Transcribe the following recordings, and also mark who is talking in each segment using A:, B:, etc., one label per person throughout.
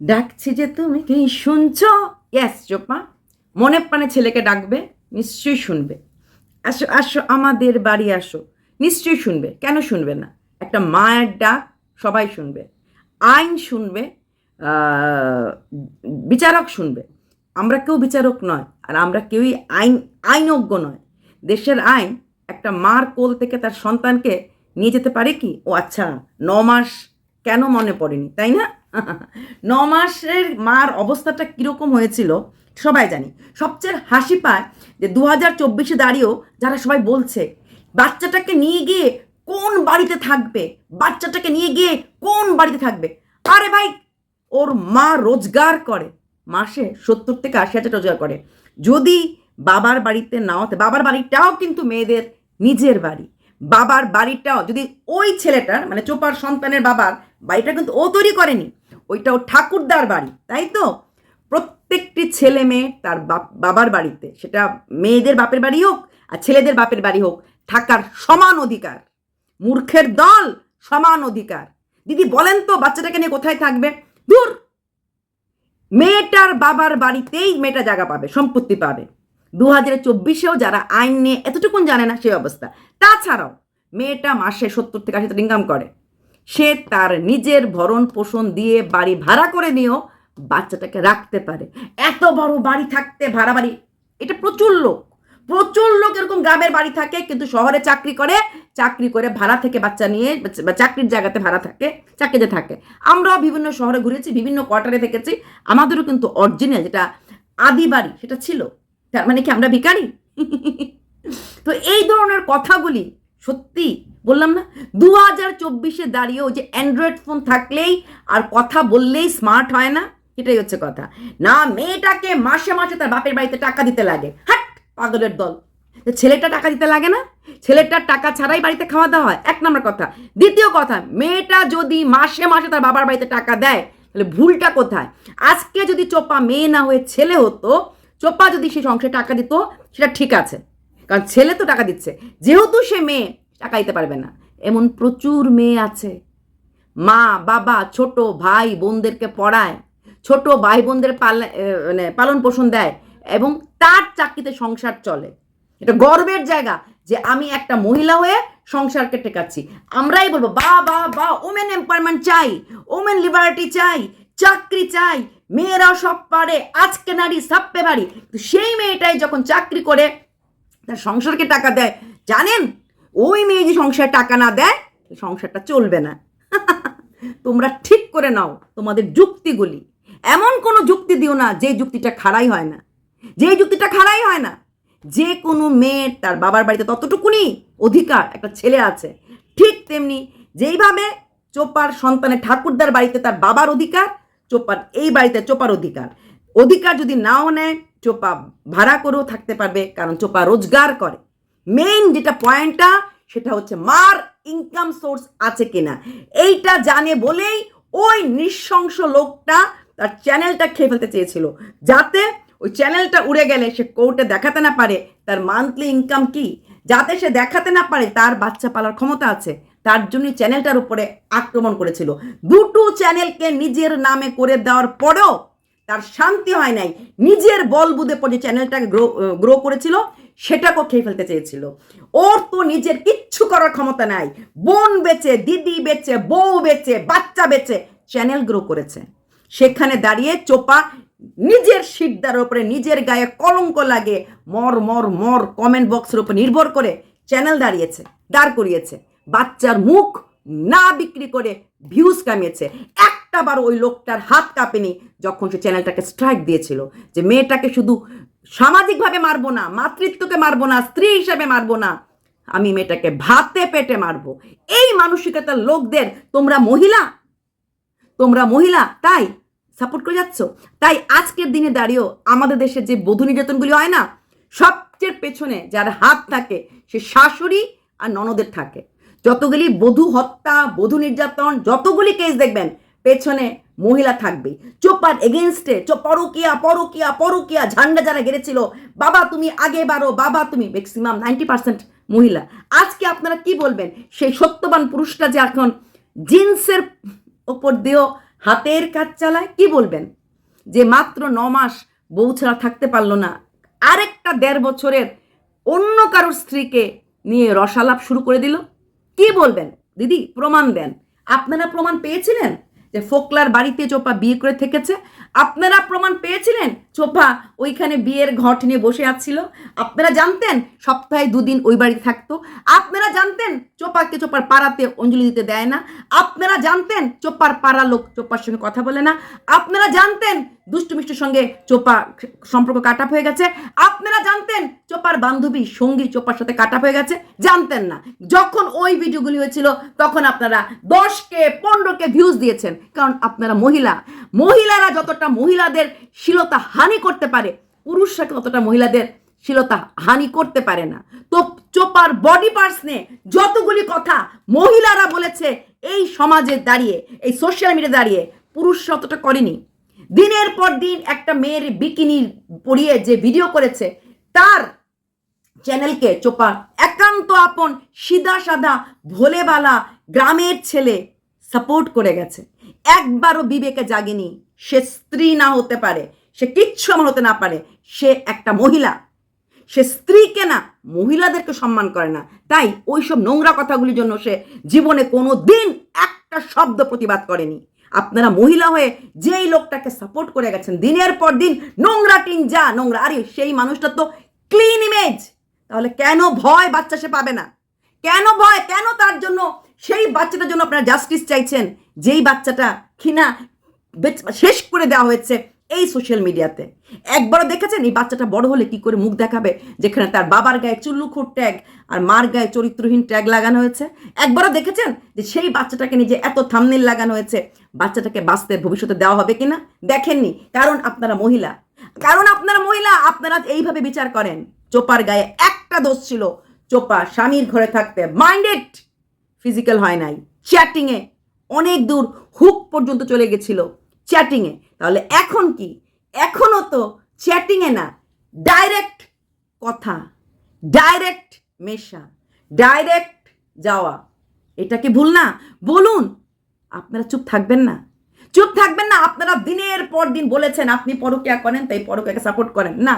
A: ডাকছি যে তুমি কি শুনছ? ইয়াস চোপা মনে প্রাণে ছেলেকে ডাকবে, নিশ্চয়ই শুনবে। আসো আসো, আমাদের বাড়ি আসো। নিশ্চয়ই শুনবে। কেন শুনবে না? একটা মায়ের ডাক, সবাই শুনবে। আইন শুনবে বিচারক শুনবে। আমরা কেউ বিচারক নয়, আর আমরা কেউই আইন, আইনজ্ঞ নয়। দেশের আইন, একটা মার কোল থেকে তার সন্তানকে নিয়ে যেতে পারে কি? ও আচ্ছা ন মাস কেন মনে পড়েনি, তাই না? ন মাসের মার অবস্থাটা কীরকম হয়েছিল, সবাই জানি। সবচেয়ে হাসি পায় যে দু হাজার চব্বিশে দাঁড়িয়েও যারা সবাই বলছে, বাচ্চাটাকে নিয়ে গিয়ে কোন বাড়িতে থাকবে? বাচ্চাটাকে নিয়ে গিয়ে কোন বাড়িতে থাকবে? আরে ভাই, ওর মা রোজগার করে, মাসে সত্তর থেকে আশি হাজার রোজগার করে। যদি বাবার বাড়িতে নাও, তো বাবার বাড়িটাও কিন্তু মেয়েদের নিজের বাড়ি। বাবার বাড়িটাও, যদি ওই ছেলেটার মানে চোপার সন্তানের বাবার বাড়িটা কিন্তু ও তৈরি করেনি। ওইটা ও ঠাকুরদার বাড়ি, তাই তো? প্রত্যেকটি ছেলে মেয়ে তার বাবার বাড়িতে, সেটা মেয়েদের বাপের বাড়ি হোক আর ছেলেদের বাপের বাড়ি হোক, থাকার সমান অধিকার। মূর্খের দল সমান অধিকার। দিদি, বলেন তো বাচ্চাটাকে নিয়ে কোথায় থাকবে? দূর! মেয়েটার বাবার বাড়িতেই মেয়েটা জায়গা পাবে, সম্পত্তি পাবে। দু হাজার চব্বিশেও যারা আইন নিয়ে এতটুকুন জানে না সেই অবস্থা। তাছাড়াও, মেয়েটা মাসে সত্তর থেকে আশি ইনকাম করে। সে তার নিজের ভরণ পোষণ দিয়ে বাড়ি ভাড়া করে নিয়েও বাচ্চাটাকে রাখতে পারে। এত বড় বাড়ি থাকতে ভাড়া বাড়ি, এটা প্রচুর লোক। প্রচুর লোক এরকম গ্রামের বাড়ি থাকে, কিন্তু শহরে চাকরি করে চাকরি করে ভাড়া থেকে বাচ্চা নিয়ে, বা চাকরির জায়গাতে ভাড়া থাকে, চাকরিতে থাকে। আমরাও বিভিন্ন শহরে ঘুরেছি, বিভিন্ন কোয়ার্টারে থেকেছি আমাদেরও কিন্তু অরিজিনাল যেটা আদি বাড়ি, সেটা ছিল। তার মানে কি আমরা ভিখারি? তো এই ধরনের কথাগুলি সত্যি? বললাম না? দু হাজার চব্বিশে দাঁড়িয়েও যে অ্যান্ড্রয়েড ফোন থাকলেই আর কথা বললেই স্মার্ট হয় না? এটাই হচ্ছে কথা। না, মেয়েটাকে মাসে মাসে তার বাপের বাড়িতে টাকা দিতে লাগে। হাট, পাগলের দল। ছেলেটা টাকা দিতে লাগে না? ছেলেটার টাকা ছাড়াই বাড়িতে খাওয়া দাওয়া হয়। এক নম্বর কথা। দ্বিতীয় কথা, মেয়েটা যদি মাসে মাসে তার বাবার বাড়িতে টাকা দেয়, তাহলে ভুলটা কোথায়? আজকে যদি চোপা মেয়ে না হয়ে ছেলে হতো, চোপা যদি সেই সংসারে টাকা দিত, সেটা ঠিক আছে। কারণ ছেলে তো টাকা দিচ্ছে। যেহেতু সে মেয়ে, টাকা দিতে পারবে না। এমন প্রচুর মেয়ে আছে। মা, বাবা, ছোট ভাই বোনদেরকে পড়ায়, ছোট ভাই বোনদের মানে পালন পোষণ দেয় এবং তার চাকরিতে সংসার চলে। এটা গর্বের জায়গা যে আমি একটা মহিলা হয়ে সংসারকে টেকাচ্ছি আমরাই বলব, বা বা বা ওমেন এম্পাওয়ারমেন্ট চাই ওমেন লিবার্টি চাই, চাকরি চাই মেয়েরাও সব পারে, আজকে নারী সাপ্পে বাড়ি। সেই মেয়েটাই যখন চাকরি করে তার সংসারকে টাকা দেয়। জানেন? ওই মেয়ে যে সংসারে টাকা না দেয়, সংসারটা চলবে না। তোমরা ঠিক করে নাও তোমাদের যুক্তিগুলি। এমন কোনো যুক্তি দিও না যে যুক্তিটা খাড়াই হয় না। যে যুক্তিটা খাড়াই হয় না, যে কোনো মেয়ের তার বাবার বাড়িতে ততটুকুনি অধিকার একটা ছেলে আছে, ঠিক তেমনি যেইভাবে চোপার সন্তানের ঠাকুরদার বাড়িতে তার বাবার অধিকার, চোপার এই বাড়িতে চোপার অধিকার। অধিকার যদি নাও নেয় চোপা ভাড়া করেও থাকতে পারবে, কারণ চোপা রোজগার করে। মেইন যেটা পয়েন্টটা সেটা হচ্ছে মার ইনকাম সোর্স আছে কিনা। এইটা জানে বলেই ওই নৃশংস লোকটা তার চ্যানেলটা খেয়ে ফেলতে চেয়েছিল, যাতে ওই চ্যানেলটা উড়ে গেলে সে কোর্টে দেখাতে না পারে তার মান্থলি ইনকাম কি। যাতে সে দেখাতে না পারে তার বাচ্চা পালার ক্ষমতা আছে, তার জন্যই চ্যানেলটার উপরে আক্রমণ করেছিল। দুটো চ্যানেলকে নিজের নামে করে দেওয়ার পরেও তার শান্তি হয় নাই। নিজের বল বুধে পড়ে চ্যানেলটাকে গ্রো গ্রো করেছিল, সেটাকেও খেয়ে ফেলতে চেয়েছিল। ওর তো নিজের কিচ্ছু করার ক্ষমতা নাই। বোন বেচে, দিদি বেচে, বউ বেচে, বাচ্চা বেচে চ্যানেল গ্রো করেছে। সেখানে দাঁড়িয়ে চোপা নিজের সিদ্ধার উপরে, নিজের গায়ে কলঙ্ক লাগে, মর মর মর কমেন্ট বক্সের উপর নির্ভর করে চ্যানেল দাঁড়িয়েছে, দাঁড় করিয়েছে। বাচ্চার মুখ না বিক্রি করে ভিউজ কামিয়েছে। একটা বার ওই লোকটার হাত কাঁপেনি যখন সে চ্যানেলটাকে স্ট্রাইক দিয়েছিল যে মেয়েটাকে শুধু সামাজিকভাবে মারবো না, মাতৃত্বকে মারবো না, স্ত্রী হিসাবে মারবো না, আমি মেয়েটাকে ভাতে পেটে মারবো। এই মানসিকতার লোকদের তোমরা মহিলা তোমরা মহিলা, তাই সাপোর্ট করে যাচ্ছ? তাই আজকের দিনে দাঁড়িয়েও আমাদের দেশে যে বধূ নির্যাতনগুলি হয় না, সবচেয়ে পেছনে যার হাত থাকে সে শাশুড়ি আর ননদের থাকে। যতগুলি বধূ হত্যা, বধূ নির্যাতন, যতগুলি কেস দেখবেন পেছনে মহিলা থাকবে। চোপার এগেনস্টে চোপ পরকিয়া পরকিয়া পরকিয়া ঝান্ডা যারা গেড়েছিল, বাবা তুমি আগে বাড়ো, বাবা তুমি ম্যাক্সিমাম নাইনটি পার্সেন্ট মহিলা। আজকে আপনারা কি বলবেন? সেই সত্যবান পুরুষটা যে এখন জিন্সের ওপর দিয়েও হাতের কাজ চালায়, কি বলবেন? যে মাত্র ন মাস বউ ছাড়া থাকতে পারল না। আরেকটা দেড় বছরের অন্য কারোর স্ত্রীকে নিয়ে রসালাপ শুরু করে দিল। কি বলবেন? দিদি, প্রমাণ দেন। আপনারা প্রমাণ পেয়েছিলেন? যে ফোকলার বাড়িতে চোপা বিয়ে করে থেকেছে আপনারা প্রমাণ পেয়েছিলেন? চোপা ওইখানে বিয়ের ঘট নিয়ে বসে আছিল। আপনারা জানতেন সপ্তাহে দুদিন ওই বাড়িতে থাকতো। আপনারা জানতেন চোপাকে চোপার পাড়াতে অঞ্জলি দিতে দেয় না। আপনারা জানতেন চোপার পাড়া লোক চোপার সঙ্গে কথা বলে না। আপনারা জানতেন দুষ্টু মিষ্টির সঙ্গে চোপা সম্পর্ক কাটাপ হয়ে গেছে। আপনারা জানতেন চোপার বান্ধবী সঙ্গী চোপার সাথে কাটাপ হয়ে গেছে। জানতেন না। যখন ওই ভিডিওগুলি হয়েছিল, তখন আপনারা দশকে পনেরোকে ভিউজ দিয়েছেন। কারণ আপনারা মহিলা। মহিলারা যতটা মহিলাদের শীলতা হানি করতে পারে। পুরুষরা ততটা মহিলাদের শীলতা হানি করতে পারে না। তো চোপার বডি পার্টস নিয়ে যতগুলি কথা মহিলারা বলেছে, এই সমাজে দাঁড়িয়ে, এই সোশ্যাল মিডিয়া দাঁড়িয়ে পুরুষরা অতটা করেনি। দিনের পর দিন একটা মেয়ের বিকিনি পরিয়ে যে ভিডিও করেছে, তার চ্যানেলকে চোপা একান্ত আপন সিধা সাদা ভোলেবালা গ্রামের ছেলে সাপোর্ট করে গেছে। একবারও বিবেকে জাগেনি, সে স্ত্রী না হতে পারে। সে কিচ্ছু আমার হতে না পারে। সে একটা মহিলা। সে স্ত্রীকে না, মহিলাদেরকে সম্মান করে না। তাই ওইসব নোংরা কথাগুলির জন্য সে জীবনে কোনো দিন একটা শব্দ প্রতিবাদ করেনি। আপনারা মহিলা হয়ে যেই লোকটাকে সাপোর্ট করে গেছেন, দিনের পর দিন নোংরা টিন যা, নোংরা, আরে সেই মানুষটা তো ক্লিন ইমেজ তাহলে কেন ভয় বাচ্চা সে পাবে না? কেন ভয়, কেন তার জন্য, সেই বাচ্চাটার জন্য আপনারা জাস্টিস চাইছেন? যেই বাচ্চাটা কিনা শেষ করে দেওয়া হয়েছে এই সোশ্যাল মিডিয়াতে একবারও দেখেছেন? এই বাচ্চাটা বড় হলে কি করে মুখ দেখাবে? যেখানে তার বাবার গায়ে চুল্লুখোর ট্যাগ আর মার গায়ে চরিত্রহীন ট্যাগ লাগানো হয়েছে। একবারও দেখেছেন যে সেই বাচ্চাটাকে নিজে এত থামনেল লাগানো হয়েছে, বাচ্চাটাকে বাঁচতে ভবিষ্যতে দেওয়া হবে কিনা? দেখেননি। কারণ আপনারা মহিলা। কারণ আপনারা মহিলা, আপনারা এইভাবে বিচার করেন। চোপার গায়ে একটা দোষ ছিল। চোপা স্বামীর ঘরে থাকতে মাইন্ডেড ফিজিক্যাল হয় নাই। চ্যাটিংয়ে অনেক দূর হুক পর্যন্ত চলে গেছিল। চ্যাটিংয়ে তাহলে এখন কি? এখনও তো চ্যাটিংয়ে না। ডাইরেক্ট কথা। ডাইরেক্ট মেশা। ডাইরেক্ট যাওয়া। এটা কি ভুল না? বলুন। আপনারা চুপ থাকবেন না। চুপ থাকবেন না। আপনারা দিনের পর দিন বলেছেন, আপনি পরকিয়া করেন, তাই পরকিয়াকে সাপোর্ট করেন। না।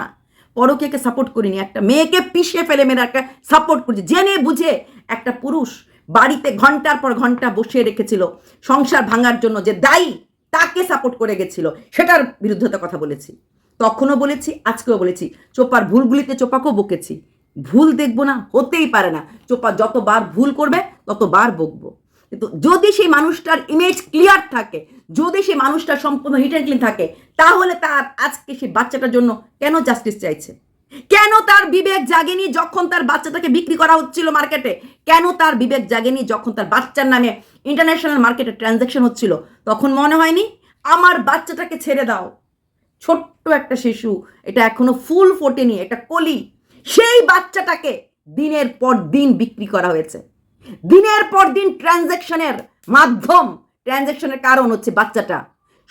A: পরকিয়াকে সাপোর্ট করিনি। একটা মেয়েকে পিষে ফেলে মেয়েরা একটা সাপোর্ট করছে। জেনে বুঝে একটা পুরুষ বাড়িতে ঘণ্টার পর ঘণ্টা বসিয়ে রেখেছিল। সংসার ভাঙার জন্য যে দায়ী তাকে সাপোর্ট করে গেছিল, সেটার বিরুদ্ধতা কথা বলেছি। তখনও বলেছি, আজকেও বলেছি চোপার ভুলগুলিতে চোপাকেও বকেছি। ভুল দেখব না, হতেই পারে না। চোপা যতবার ভুল করবে, ততবার বকবো। কিন্তু যদি সেই মানুষটার ইমেজ ক্লিয়ার থাকে, যদি সেই মানুষটা সম্পূর্ণ হিট অ্যান্ড ক্লিন থাকে, তাহলে তার আজকে সেই বাচ্চাটার জন্য কেন জাস্টিস চাইছে? কেন তার বিবেক জাগেনি যখন তার বাচ্চাটাকে বিক্রি করা হচ্ছিল মার্কেটে কেন তার বিবেক জাগেনি যখন তার বাচ্চার নামে ইন্টারন্যাশনাল মার্কেটে ট্রানজ্যাকশন হচ্ছিল? তখন মনে হয়নি? আমার বাচ্চাটাকে ছেড়ে দাও। ছোট্ট একটা শিশু, এটা এখনও ফুল ফোটেনি, এটা কলি। সেই বাচ্চাটাকে দিনের পর দিন বিক্রি করা হয়েছে। দিনের পর দিন ট্রানজ্যাকশনের মাধ্যম ট্রানজ্যাকশনের কারণ হচ্ছে বাচ্চাটা।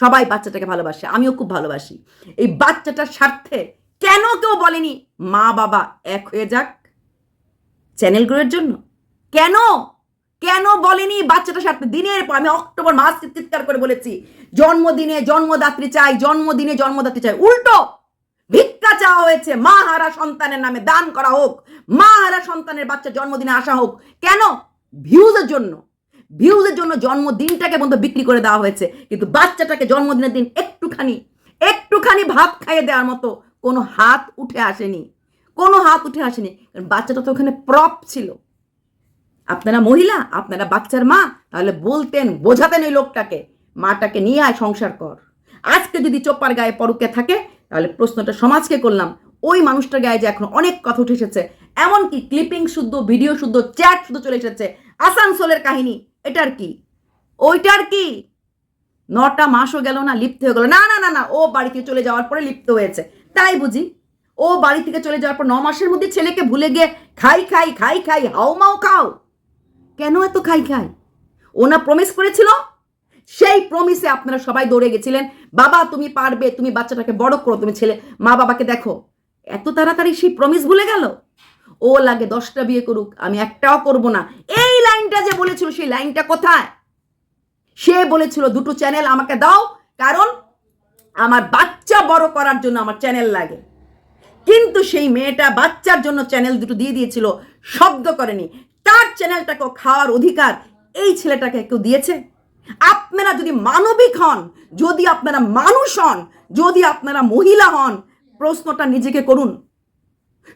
A: সবাই বাচ্চাটাকে ভালোবাসে, আমিও খুব ভালোবাসি। এই বাচ্চাটার স্বার্থে কেন কেউ বলেনি? মা বাবা এক হয়ে যাক চ্যানেলগুলোর জন্য। কেন? কেন বলেনি? বাচ্চাটার স্বার্থে দিনের পর আমি অক্টোবর মাস চিৎকার করে বলেছি, জন্মদিনে জন্মদাত্রী চাই, জন্মদিনে জন্মদাত্রী চাই। উল্টো, ভিক্ষা চাওয়া হয়েছে, মা হারা সন্তানের নামে দান করা হোক, মা হারা সন্তানের বাচ্চা জন্মদিনে আসা হোক। কেন? ভিউজের জন্য। ভিউজের জন্য জন্মদিনটাকে বন্ধু বিক্রি করে দেওয়া হয়েছে। কিন্তু বাচ্চাটাকে জন্মদিনের দিন একটুখানি একটুখানি ভাত খাইয়ে দেওয়ার মতো কোনো হাত উঠে আসেনি। কোনো হাত উঠে আসেনি। কারণ বাচ্চাটা তো ওখানে প্রপ ছিল। আপনারা মহিলা, আপনারা বাচ্চার মা, তাহলে বলতেন, বোঝাতেন ওই লোকটাকে। মাটাকে নিয়ে আয়, সংসার কর। আজকে যদি চোপার গায়ে পরকে থাকে, তাহলে প্রশ্নটা সমাজকে করলাম। ওই মানুষটার গায়ে যে এখন অনেক কথা উঠে এসেছে, এমনকি ক্লিপিং শুদ্ধ ভিডিও শুদ্ধ চ্যাট শুদ্ধ চলে এসেছে, আসানসোলের কাহিনী, এটার কি? ওইটার কি? নটা মাসও গেল না, লিপ্ত হয়ে গেল। না না না না, ও বাড়িতে চলে যাওয়ার পরে লিপ্ত হয়েছে। তাই বুঝি। ও বাড়ি থেকে চলে যাওয়ার পর ন মাসের মধ্যে ছেলেকে ভুলে গিয়ে খাই খাই খাই খাই, হাও মাও খাও। কেন এত খাই খাই? ওনা প্রমিস করেছিল? সেই প্রমিসে আপনারা সবাই দৌড়ে গেছিলেন। বাবা, তুমি পারবে, তুমি বাচ্চাটাকে বড় করো, তুমি ছেলে, মা বাবাকে দেখো। এত তাড়াতাড়ি সেই প্রমিস ভুলে গেল? ও লাগে দশটা বিয়ে করুক, আমি একটাও করব না। এই লাইনটা যে বলেছিল, সেই লাইনটা কোথায়? সে বলেছিল, দুটো চ্যানেল আমাকে দাও, কারণ আমার বাচ্চা বড় করার জন্য আমার চ্যানেল লাগে। কিন্তু সেই মেয়েটা বাচ্চার জন্য চ্যানেল দুটো দিয়ে দিয়েছিল, শব্দ করেনি। তার চ্যানেলটাকেও খাওয়ার অধিকার এই ছেলেটাকে কেউ দিয়েছে? আপনারা যদি মানবিক হন, যদি আপনারা মানুষ হন, যদি আপনারা মহিলা হন, প্রশ্নটা নিজেকে করুন।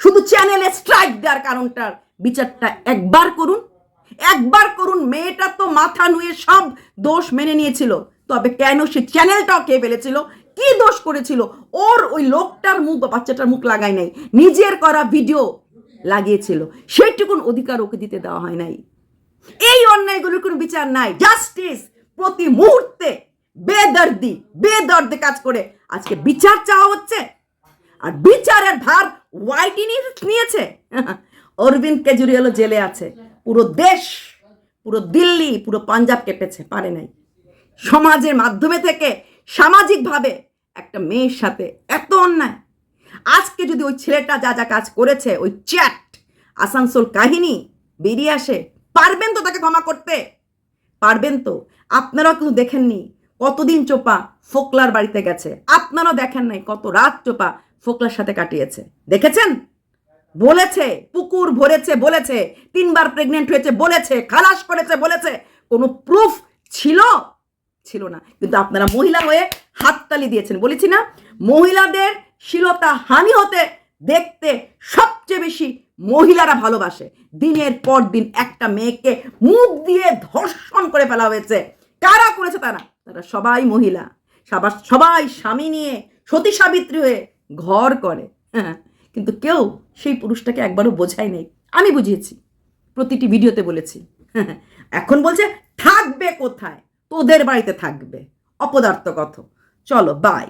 A: শুধু চ্যানেলে স্ট্রাইক দেওয়ার কারণটার বিচারটা একবার করুন। একবার করুন, মেয়েটা তো মাথা নুয়ে সব দোষ মেনে নিয়েছিল। তবে কেন সে চ্যানেলটাও খেয়ে ফেলেছিল? কি দোষ করেছিল? ওর ওই লোকটার মুখ বা বাচ্চাটার মুখ লাগায় নাই। নিজের করা ভিডিও লাগিয়েছিল। সেইটুকুন অধিকার ওকে দিতে দেওয়া হয় নাই। এই অন্যায়গুলোর কোনো বিচার নাই। জাস্টিস প্রতি মুহূর্তে বেদর্দি, বেদর্দে কাজ করে। আজকে বিচার চাওয়া হচ্ছে। আর বিচারের ভার ওয়াইটি নিয়েছে। অরবিন্দ কেজরিওয়ালও জেলে আছে। পুরো দেশ, পুরো দিল্লি, পুরো পাঞ্জাব কেঁপেছে, পারে নাই। সমাজের মাধ্যমে থেকে সামাজিকভাবে একটা মেয়ের সাথে এত অন্যায়। আজকে যদি ওই ছেলেটা যা যা কাজ করেছে, ওই চ্যাট, আসানসোল কাহিনী বেরিয়ে আসে, পারবেন তো তাকে ক্ষমা করতে? পারবেন তো। আপনারাও কিন্তু দেখেননি কতদিন চোপা ফোকলার বাড়িতে গেছে। আপনারাও দেখেন নাই কত রাত চোপা ফোকলার সাথে কাটিয়েছে। দেখেছেন? বলেছে, পুকুর ভরেছে, বলেছে, তিনবার প্রেগনেন্ট হয়েছে, বলেছে, খালাস করেছে, বলেছে। কোনো প্রুফ ছিল? ছিল না। কিন্তু আপনারা মহিলা হয়ে হাততালি দিয়েছেন। বলেছি না, মহিলাদের শীলতা হানি হতে দেখতে সবচেয়ে বেশি মহিলারা ভালোবাসে। দিনের পর দিন একটা মেয়েকে মুখ দিয়ে ধর্ষণ করে ফেলা হয়েছে। কারা করেছে তারা? তারা সবাই মহিলা। সবাই স্বামী নিয়ে সতী সাবিত্রী হয়ে ঘর করে। হ্যাঁ কিন্তু কেউ সেই পুরুষটাকে একবারও বোঝায় নেই। আমি বুঝিয়েছি, প্রতিটি ভিডিওতে বলেছি। এখন বলছে, থাকবে কোথায়? তোদের বাড়িতে থাকবে। অপদার্থ কথ চলো বাই